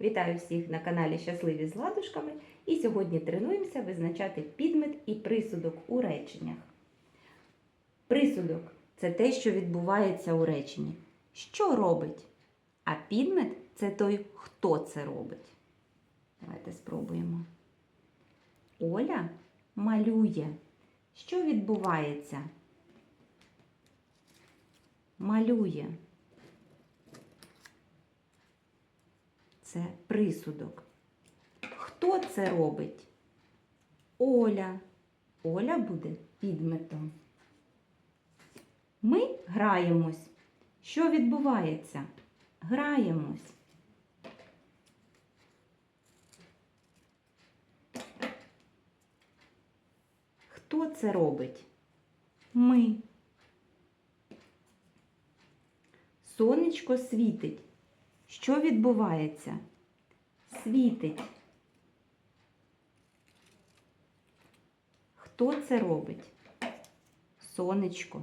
Вітаю всіх на каналі Щасливі з ладушками. І сьогодні тренуємося визначати підмет і присудок у реченнях. Присудок це те, що відбувається у реченні. Що робить? А підмет це той, хто це робить. Давайте спробуємо. Оля малює. Що відбувається? Малює. Це присудок. Хто це робить? Оля. Оля буде підметом. Ми граємось. Що відбувається? Граємось. Хто це робить? Ми. Сонечко світить. Що відбувається? Світить. Хто це робить? Сонечко.